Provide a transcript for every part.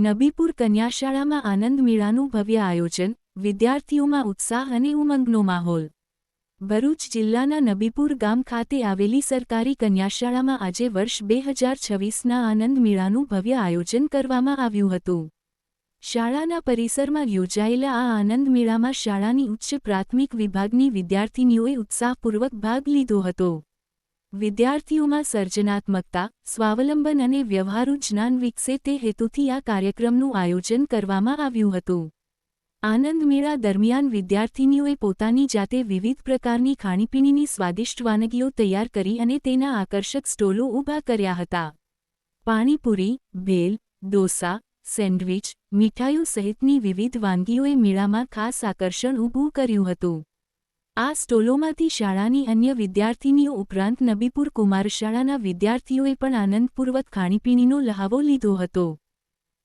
નબીપુર કન્યાશાળામાં આનંદ મેળાનું ભવ્ય આયોજન, વિદ્યાર્થીઓમાં ઉત્સાહ અને ઉમંગનો માહોલ. ભરૂચ જિલ્લાના નબીપુર ગામ ખાતે આવેલી સરકારી કન્યાશાળામાં આજે વર્ષ બે હજાર છવ્વીસના આનંદ મેળાનું ભવ્ય આયોજન કરવામાં આવ્યું હતું. શાળાના પરિસરમાં યોજાયેલા આ આનંદ મેળામાં શાળાની ઉચ્ચ પ્રાથમિક વિભાગની વિદ્યાર્થિનીઓએ ઉત્સાહપૂર્વક ભાગ લીધો હતો. વિદ્યાર્થીઓમાં સર્જનાત્મકતા, સ્વાવલંબન અને વ્યવહારુ જ્ઞાન વિકસે તે હેતુથી આ કાર્યક્રમનું આયોજન કરવામાં આવ્યું હતું. આનંદ મેળા દરમિયાન વિદ્યાર્થીનીઓએ પોતાની જાતે વિવિધ પ્રકારની ખાણીપીણીની સ્વાદિષ્ટ વાનગીઓ તૈયાર કરી અને તેના આકર્ષક સ્ટોલો ઊભા કર્યા હતા. પાણીપુરી, ભેલ, ડોસા, સેન્ડવિચ, મીઠાઈઓ સહિતની વિવિધ વાનગીઓએ મેળામાં ખાસ આકર્ષણ ઊભું કર્યું હતું. આ સ્ટોલોમાંથી શાળાની અન્ય વિદ્યાર્થીનીઓ ઉપરાંત નબીપુર કુમારશાળાના વિદ્યાર્થીઓએ પણ આનંદપૂર્વક ખાણીપીણીનો લહાવો લીધો હતો.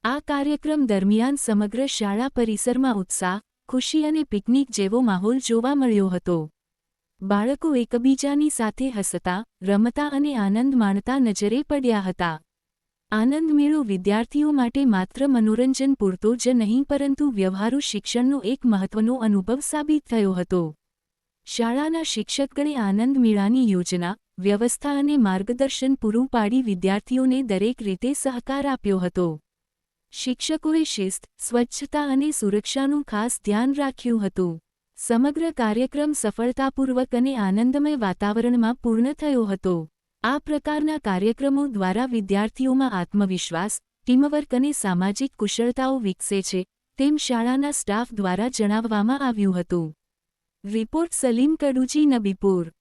આ કાર્યક્રમ દરમિયાન સમગ્ર શાળા પરિસરમાં ઉત્સાહ, ખુશી અને પિકનિક જેવો માહોલ જોવા મળ્યો હતો. બાળકો એકબીજાની સાથે હસતા, રમતા અને આનંદ માણતા નજરે પડ્યા હતા. આનંદ મેળો વિદ્યાર્થીઓ માટે માત્ર મનોરંજન પૂરતો જ નહીં પરંતુ વ્યવહારુ શિક્ષણનો એક મહત્વનો અનુભવ સાબિત થયો હતો. શાળાના શિક્ષકગણે આનંદ મેળાની યોજના, વ્યવસ્થા અને માર્ગદર્શન પૂરું પાડી વિદ્યાર્થીઓને દરેક રીતે સહકાર આપ્યો હતો. શિક્ષકોએ શિસ્ત, સ્વચ્છતા અને સુરક્ષાનું ખાસ ધ્યાન રાખ્યું હતું. સમગ્ર કાર્યક્રમ સફળતાપૂર્વક અને આનંદમય વાતાવરણમાં પૂર્ણ થયો હતો. આ પ્રકારના કાર્યક્રમો દ્વારા વિદ્યાર્થીઓમાં આત્મવિશ્વાસ, ટીમવર્ક અને સામાજિક કુશળતાઓ વિકસે છે, તેમ શાળાના સ્ટાફ દ્વારા જણાવવામાં આવ્યું હતું. રિપોર્ટ સલીમ કડુચી નબીપુર.